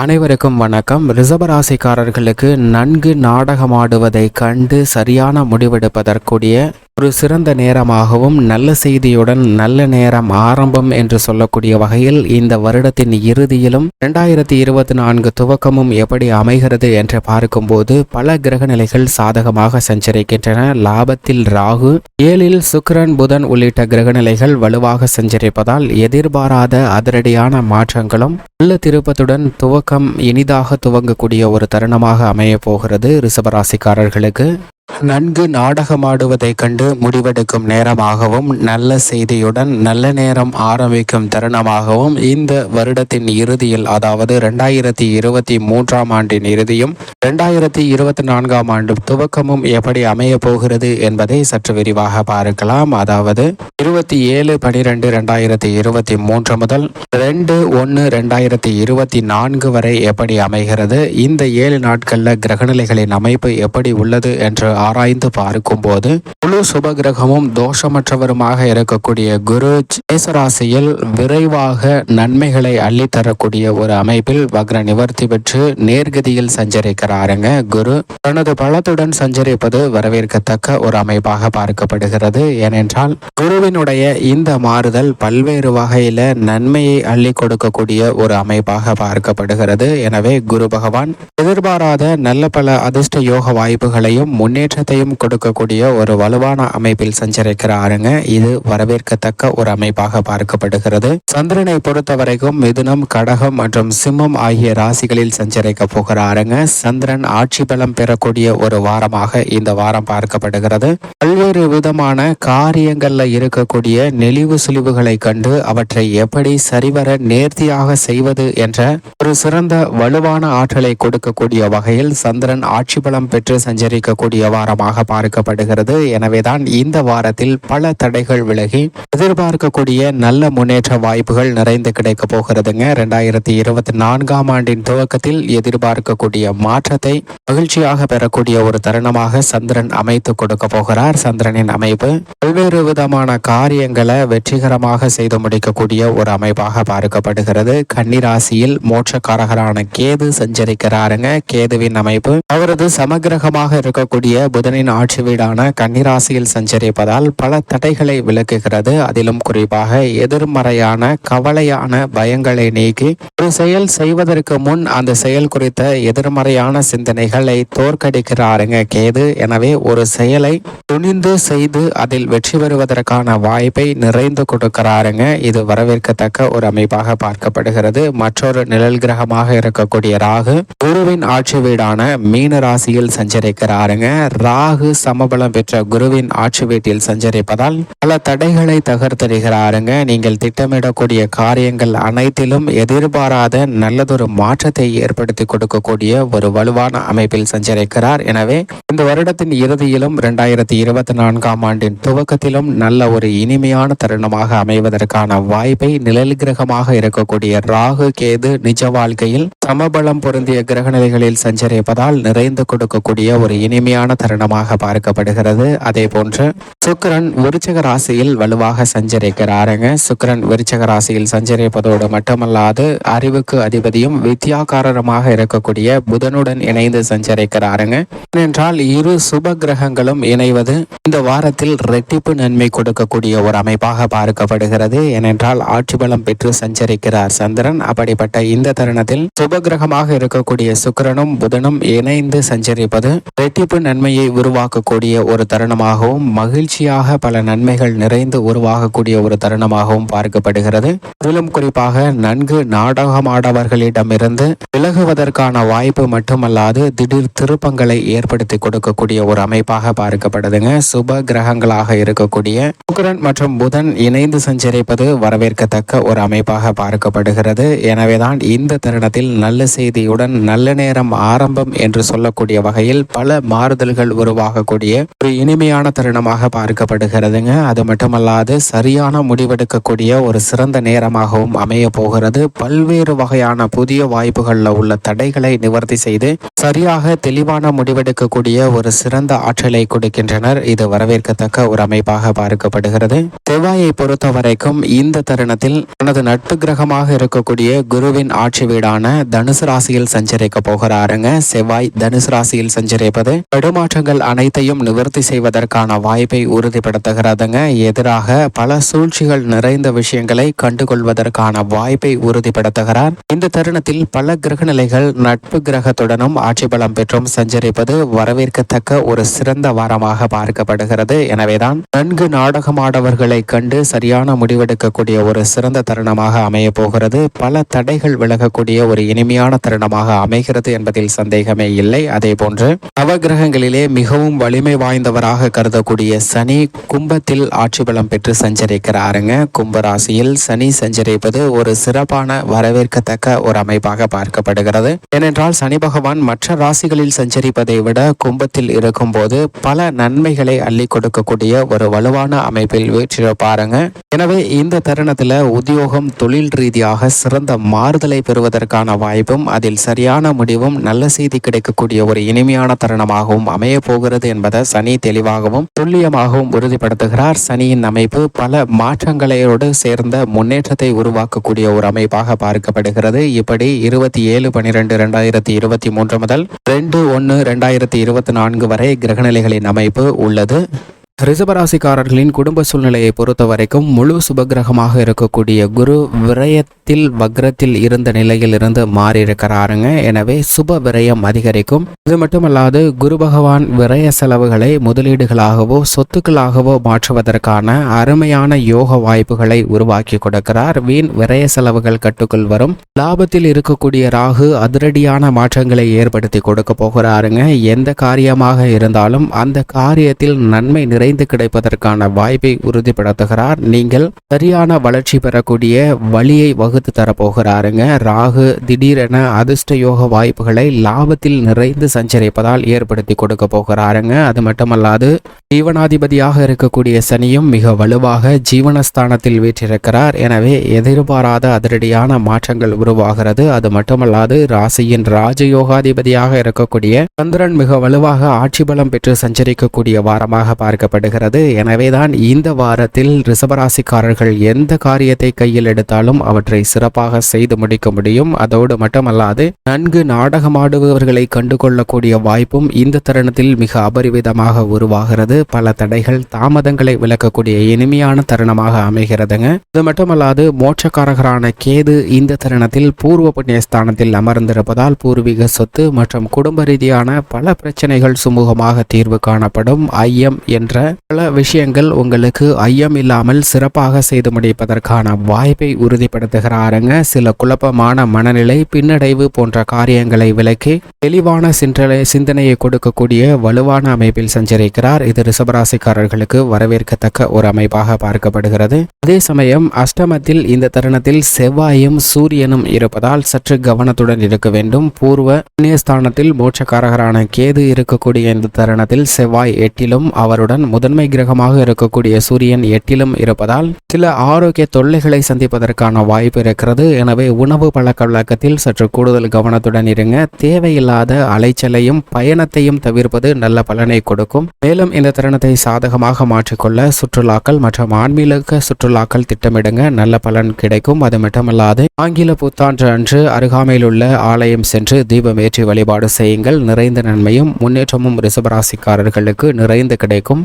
அனைவருக்கும் வணக்கம். ரிசபராசிக்காரர்களுக்கு நன்கு நாடகமாடுவதை கண்டு சரியான முடிவெடுப்பதற்குரிய ஒரு சிறந்த நேரமாகவும் நல்ல செய்தியுடன் நல்ல நேரம் ஆரம்பம் என்று சொல்லக்கூடிய வகையில் இந்த வருடத்தின் இறுதியிலும் இரண்டாயிரத்தி இருபத்தி நான்கு துவக்கமும் எப்படி அமைகிறது என்று பார்க்கும்போது பல கிரகநிலைகள் சாதகமாக சஞ்சரிக்கின்றன. லாபத்தில் ராகு ஏழில் சுக்ரன் புதன் உள்ளிட்ட கிரகநிலைகள் வலுவாக சஞ்சரிப்பதால் எதிர்பாராத அதிரடியான மாற்றங்களும் நல்ல திருப்பத்துடன் துவக்கம் இனிதாக துவங்கக்கூடிய ஒரு தருணமாக அமையப் போகிறது ரிஷபராசிக்காரர்களுக்கு. நன்கு நாடகமாடுவதைக் கண்டு முடிவெடுக்கும் நேரமாகவும் நல்ல செய்தியுடன் நல்ல நேரம் ஆரம்பிக்கும் தருணமாகவும் இந்த வருடத்தின் இறுதியில் அதாவது ரெண்டாயிரத்தி இருபத்தி மூன்றாம் ஆண்டின் இறுதியும் ரெண்டாயிரத்தி இருபத்தி நான்காம் ஆண்டு துவக்கமும் எப்படி அமைய போகிறது என்பதை சற்று விரிவாக பார்க்கலாம். அதாவது இருபத்தி ஏழு பனிரெண்டு ரெண்டாயிரத்தி இருபத்தி மூன்று முதல் ரெண்டு ஒன்று ரெண்டாயிரத்தி இருபத்தி நான்கு வரை எப்படி அமைகிறது இந்த ஏழு நாட்களில் கிரகநிலைகளின் அமைப்பு எப்படி உள்ளது என்று ஆராய்ந்து பார்க்கும்போது முழு சுபகிரகமும் தோஷமற்றவருமாக இருக்கக்கூடிய குரு மேசராசியில் விரைவாக நன்மைகளை அள்ளித்தரக்கூடிய ஒரு அமைப்பில் வக்ர நிவர்த்தி பெற்று நேர்கதியில் சஞ்சரிக்கிறாருங்க குரு. தனது பலத்துடன் சஞ்சரிப்பது வரவேற்கத்தக்க ஒரு அமைப்பாக பார்க்கப்படுகிறது. ஏனென்றால் குருவினுடைய இந்த மாறுதல் பல்வேறு வகையில நன்மையை அள்ளி கொடுக்கக்கூடிய ஒரு அமைப்பாக பார்க்கப்படுகிறது. எனவே குரு பகவான் எதிர்பாராத நல்ல பல அதிர்ஷ்ட யோக வாய்ப்புகளையும் முன்னேற்றத்தையும் கொடுக்கக்கூடிய ஒரு வலுவான அமைப்பில் சஞ்சரிக்கிறாருங்க இது வரவேற்கத்தக்க ஒரு அமைப்பாக பார்க்கப்படுகிறது. சந்திரனை பொறுத்த வரைக்கும் மிதுனம் கடகம் மற்றும் சிம்மம் ஆகிய ராசிகளில் சஞ்சரிக்க போகிறாருங்க சந்திரன் ஆட்சி பலம் பெறக்கூடிய ஒரு வாரமாக இந்த வாரம் பார்க்கப்படுகிறது. பல்வேறு விதமான காரியங்கள்ல இருக்கக்கூடிய நெளிவு சுழிவுகளை கண்டு அவற்றை எப்படி சரிவர நேர்த்தியாக செய்வது என்ற ஒரு சிறந்த வலுவான ஆற்றலை கொடுக்கக்கூடிய வகையில் சந்திரன் ஆட்சி பலம் பெற்று சஞ்சரிக்கக்கூடிய வாரமாக பார்க்கப்படுகிறது. எனவேதான் இந்த வாரத்தில் பல தடைகள் விலகி எதிர்பார்க்கக்கூடிய நல்ல முன்னேற்ற வாய்ப்புகள் நிறைந்து கிடைக்க போகிறதுங்க. ரெண்டாயிரத்தி இருபத்தி நான்காம் ஆண்டின் துவக்கத்தில் எதிர்பார்க்கக்கூடிய மாற்றத்தை மகிழ்ச்சியாக பெறக்கூடிய ஒரு தருணமாக சந்திரன் அமைத்து கொடுக்க போகிறார். சந்திரனின் அமைப்பு பல்வேறு விதமான காரியங்களை வெற்றிகரமாக செய்து முடிக்கக்கூடிய ஒரு அமைப்பாக பார்க்கப்படுகிறது. கன்னிராசியில் மோட்சக்காரகரான கேது சஞ்சரிக்கிறாருங்க. கேதுவின் அமைப்பு அவரது சமகிரகமாக இருக்கக்கூடிய புதனின் ஆட்சி வீடான கன்னிராசியில் சஞ்சரிப்பதால் பல தடைகளை விளக்குகிறது அதிலும் குறிப்பாக எதிர்மறையான கவலையான பயங்களை நீக்கி ஒரு செயல் செய்வதற்கு முன் அந்த செயல் குறித்த எதிர்மறையான சிந்தனைகளை தோற்கடிக்கிறாருங்க கேது. எனவே ஒரு செயலை துணிந்து செய்து அதில் வெற்றி பெறுவதற்கான வாய்ப்பை நிறைந்து கொடுக்கிறாருங்க. இது வரவேற்கத்தக்க ஒரு அமைப்பாக பார்க்கப்படுகிறது. மற்றொரு நிழல் கிரகமாக இருக்கக்கூடிய ராகு குருவின் ஆட்சி வீடான மீன ராசியில் சஞ்சரிக்கிறாருங்க. ராகு சமபலம் பெற்ற குருவின் ஆட்சி வீட்டில் சஞ்சரிப்பதால் பல தடைகளை தகர்த்தெறிகிறாருங்க நீங்கள் திட்டமிடக்கூடிய காரியங்கள் அனைத்திலும் எதிர்பாராத நல்லதொரு மாற்றத்தை ஏற்படுத்தி கொடுக்கக்கூடிய ஒரு வலுவான அமைப்பில் சஞ்சரிக்கிறார். எனவே இந்த வருடத்தின் இறுதியிலும் இரண்டாயிரத்தி இருபத்தி நான்காம் ஆண்டின் துவக்கத்திலும் நல்ல ஒரு இனிமையான தருணமாக அமைவதற்கான வாய்ப்பை நிழல் கிரகமாக இருக்கக்கூடிய ராகு கேது நிஜ வாழ்க்கையில் சமபலம் பொருந்திய கிரக நிலைகளில் சஞ்சரிப்பதால் நிறைந்து கொடுக்கக்கூடிய ஒரு இனிமையான தருணமாக பார்க்கப்படுகிறது. அதே போன்று சுக்கரன் விருச்சக ராசியில் வலுவாக சஞ்சரிக்கிறாருங்க. சுக்கிரன் விருச்சக ராசியில் சஞ்சரிப்பதோடு மட்டுமல்லாது அறிவுக்கு அதிபதியும் வித்யாகாரமாக இருக்கக்கூடிய புதனுடன் இணைந்து சஞ்சரிக்கிறாருங்க. ஏனென்றால் இரு சுப கிரகங்களும் இணைவது இந்த வாரத்தில் ரெட்டிப்பு நன்மை கொடுக்கக்கூடிய ஒரு அமைப்பாக பார்க்கப்படுகிறது. ஏனென்றால் ஆட்சி பலம் பெற்று சஞ்சரிக்கிறார் சந்திரன். அப்படிப்பட்ட இந்த தருணத்தில் சுப கிரகமாக இருக்கக்கூடிய சுக்கிரனும் புதனும் இணைந்து சஞ்சரிப்பது ரெட்டிப்பு நன்மையை உருவாக்கக்கூடிய ஒரு தருணமாகவும் மகிழ்ச்சியாக பல நன்மைகள் நிறைந்து உருவாகக்கூடிய ஒரு தருணமாகவும் பார்க்கப்படுகிறது. அதிலும் குறிப்பாக நன்கு நாடகமாடவர்களிடமிருந்து விலகுவதற்கான வாய்ப்பு மட்டுமல்லாது திடீர் திருப்பங்களை ஏற்படுத்தி கொடுக்கக்கூடிய ஒரு அமைப்பாக பார்க்கப்படுதுங்க. சுப கிரகங்களாக இருக்கக்கூடிய சுக்கரன் மற்றும் புதன் இணைந்து சஞ்சரிப்பது வரவேற்கத்தக்க ஒரு அமைப்பாக பார்க்கப்படுகிறது. எனவேதான் இந்த தருணத்தில் நல்ல செய்தியுடன் நல்ல நேரம் ஆரம்பம் என்று சொல்லக்கூடிய வகையில் பல மாறுதல்கள் உறவுகள் உருவாகக்கூடிய ஒரு இனிமையான தருணமாக பார்க்கப்படுகிறதுங்க. அது மட்டுமல்லாது சரியான முடிவெடுக்கக்கூடிய ஒரு சிறந்த நேரமாகவும் அமைய போகிறது. பல்வேறு வகையான புதிய வாய்ப்புகளில் உள்ள தடைகளை நிவர்த்தி செய்து சரியாக தெளிவான முடிவெடுக்கக்கூடிய ஒரு சிறந்த ஆற்றலை கொடுக்கின்றனர். இது வரவேற்கத்தக்க ஒரு அமைப்பாக பார்க்கப்படுகிறது. செவ்வாயை பொறுத்த வரைக்கும் இந்த தருணத்தில் தனது நட்பு கிரகமாக இருக்கக்கூடிய குருவின் ஆட்சி வீடான தனுசு ராசியில் சஞ்சரிக்க போகிறாருங்க. செவ்வாய் தனுசு ராசியில் சஞ்சரிப்பது தடுமாற்றங்கள் அனைத்தையும் நிவர்த்தி செய்வதற்கான வாய்ப்பை உறுதிப்படுத்துகிறதுங்க. எதிராக பல சூழ்ச்சிகள் நிறைந்த விஷயங்களை கண்டுகொள்வதற்கான வாய்ப்பை உறுதிப்படுத்துகிறார். இந்த தருணத்தில் பல கிரகநிலைகள் நட்பு கிரகத்துடனும் ஆட்சி பலம் பெற்றும் சஞ்சரிப்பது வரவேற்கத்தக்க ஒரு சிறந்த வாரமாக பார்க்கப்படுகிறது. எனவேதான் நன்கு நாடகமாடவர்களை கண்டு சரியான முடிவெடுக்கக்கூடிய ஒரு சிறந்த தருணமாக அமைய போகிறது. பல தடைகள் விலகக்கூடிய ஒரு இனிமையான தருணமாக அமைகிறது என்பதில் சந்தேகமே இல்லை. அதே போன்று நவகிரகங்களிலே மிகவும் வலிமை வாய்ந்தவராக கருதக்கூடிய சனி கும்பத்தில் ஆட்சி பலம் பெற்று சஞ்சரிக்கிறாருங்க. கும்பராசியில் சனி சஞ்சரிப்பது ஒரு சிறப்பான வரவேற்கத்தக்க ஒரு அமைப்பாக பார்க்கப்படுகிறது. ஏனென்றால் சனி பகவான் மற்ற ராசிகளில் சஞ்சரிப்பதை விட கும்பத்தில் இருக்கும்போது பல நன்மைகளை அள்ளி கொடுக்கக்கூடிய ஒரு வலுவான அமைப்பில் வீற்றிருப்பாருங்க. எனவே இந்த தருணத்தில் உத்தியோகம் தொழில் ரீதியாக சிறந்த மாறுதலை பெறுவதற்கான வாய்ப்பும் அதில் சரியான முடிவும் நல்ல செய்தி கிடைக்கக்கூடிய ஒரு இனிமையான தருணமாகவும் அமைய போகிறது என்பதை சனி தெளிவாகவும் துல்லியமாகவும் உறுதிப்படுத்துகிறார். சனியின் அமைப்பு பல மாற்றங்களையோடு சேர்ந்த முன்னேற்றத்தை உருவாக்கக்கூடிய ஒரு அமைப்பாக பார்க்கப்படுகிறது. இப்படி இருபத்தி ஏழு பனிரெண்டு இரண்டாயிரத்தி இருபத்தி மூன்று முதல் ரெண்டு ஒன்று ரெண்டாயிரத்தி இருபத்தி நான்கு வரை கிரகநிலைகளின் அமைப்பு உள்ளது. ரிசபராசிக்காரர்களின் குடும்ப சூழ்நிலையை பொறுத்த வரைக்கும் முழு சுபகிரகமாக இருக்கக்கூடிய குரு விரயத்தில் வக்ரத்தில் இருந்த நிலையில் இருந்து மாறியிருக்கிறாருங்க. எனவே சுப விரயம் அதிகரிக்கும். இது மட்டுமல்லாது குரு பகவான் விரய செலவுகளை முதலீடுகளாகவோ சொத்துக்களாகவோ மாற்றுவதற்கான அருமையான யோக வாய்ப்புகளை உருவாக்கி கொடுக்கிறார். வீண் விரய செலவுகள் கட்டுக்குள் வரும். லாபத்தில் இருக்கக்கூடிய ராகு அதிரடியான மாற்றங்களை ஏற்படுத்தி கொடுக்க போகிறாருங்க. எந்த காரியமாக இருந்தாலும் அந்த காரியத்தில் நன்மை நிறை விரைந்து கிடைப்பதற்கான வாய்ப்பை உறுதிப்படுத்துகிறார். நீங்கள் சரியான வளர்ச்சி பெறக்கூடிய வழியை வகுத்து தரப்போகிறாருங்க. ராகு திடீரென அதிர்ஷ்ட யோக வாய்ப்புகளை லாபத்தில் நிறைந்து சஞ்சரிப்பதால் ஏற்படுத்தி கொடுக்க போகிறாருங்க. அது மட்டுமல்லாது ஜீவனாதிபதியாக இருக்கக்கூடிய சனியும் மிக வலுவாக ஜீவனஸ்தானத்தில் வீற்றிருக்கிறார். எனவே எதிர்பாராத அதிரடியான மாற்றங்கள் உருவாகிறது. அது மட்டுமல்லாது ராசியின் ராஜயோகாதிபதியாக இருக்கக்கூடிய சந்திரன் மிக வலுவாக ஆட்சி பலம் பெற்று சஞ்சரிக்கக்கூடிய வாரமாக பார்க்கப்படும் காணப்படுகிறது. எனவேதான் இந்த வாரத்தில் ரிசபராசிக்காரர்கள் எந்த காரியத்தை கையில் எடுத்தாலும் அவற்றை சிறப்பாக செய்து முடிக்க முடியும். அதோடு மட்டுமல்லாது நன்கு நாடகமாடுபவர்களை கண்டுகொள்ளக்கூடிய வாய்ப்பும் இந்த தருணத்தில் மிக அபரிவிதமாக உருவாகிறது. பல தடைகள் தாமதங்களை விளக்கக்கூடிய இனிமையான தருணமாக அமைகிறதுங்க. இது மட்டுமல்லாது மோட்சக்காரகரான கேது இந்த தருணத்தில் பூர்வ புண்ணியஸ்தானத்தில் அமர்ந்திருப்பதால் பூர்வீக சொத்து மற்றும் குடும்ப ரீதியான பல பிரச்சனைகள் சுமூகமாக தீர்வு காணப்படும். ஐயம் என்ற பல விஷயங்கள் உங்களுக்கு ஐயம் இல்லாமல் சிறப்பாக செய்து முடிப்பதற்கான வாய்ப்பை உறுதிப்படுத்துகிறாருங்க. சில குழப்பமான மனநிலை பின்னடைவு போன்ற காரியங்களை விலக்கி தெளிவான சிந்தனை சிந்தனையை கொடுக்கக்கூடிய வலுவான அமைப்பில் சஞ்சரிக்கிறார். இது ரிசபராசிக்காரர்களுக்கு வரவேற்கத்தக்க ஒரு அமைப்பாக பார்க்கப்படுகிறது. அதே சமயம் அஷ்டமத்தில் இந்த தருணத்தில் செவ்வாயும் சூரியனும் இருப்பதால் சற்று கவனத்துடன் இருக்க வேண்டும். பூர்வ புண்ணியஸ்தானத்தில் மோட்சக்காரகரான கேது இருக்கக்கூடிய இந்த தருணத்தில் செவ்வாய் எட்டிலும் அவருடன் முதன்மை கிரகமாக இருக்கக்கூடிய சூரியன் எட்டிலும் இருப்பதால் சில ஆரோக்கிய தொல்லைகளை சந்திப்பதற்கான வாய்ப்பு இருக்கிறது. எனவே உணவு பழக்க வழக்கத்தில் சற்று கூடுதல் கவனத்துடன் இருங்க. தேவையில்லாத அலைச்சலையும் பயணத்தையும் தவிர்ப்பது நல்ல பலனை கொடுக்கும். மேலும் இந்த தருணத்தை சாதகமாக மாற்றிக்கொள்ள சுற்றுலாக்கள் மற்றும் ஆன்மீக சுற்றுலாக்கள் திட்டமிடுங்க. நல்ல பலன் கிடைக்கும். அது மட்டுமல்லாது ஆங்கில புத்தாண்டு அன்று அருகாமையில் உள்ள ஆலயம் சென்று தீபம் ஏற்றி வழிபாடு செய்யுங்கள். நிறைந்த நன்மையும் முன்னேற்றமும் ரிசபராசிக்காரர்களுக்கு நிறைந்து கிடைக்கும்.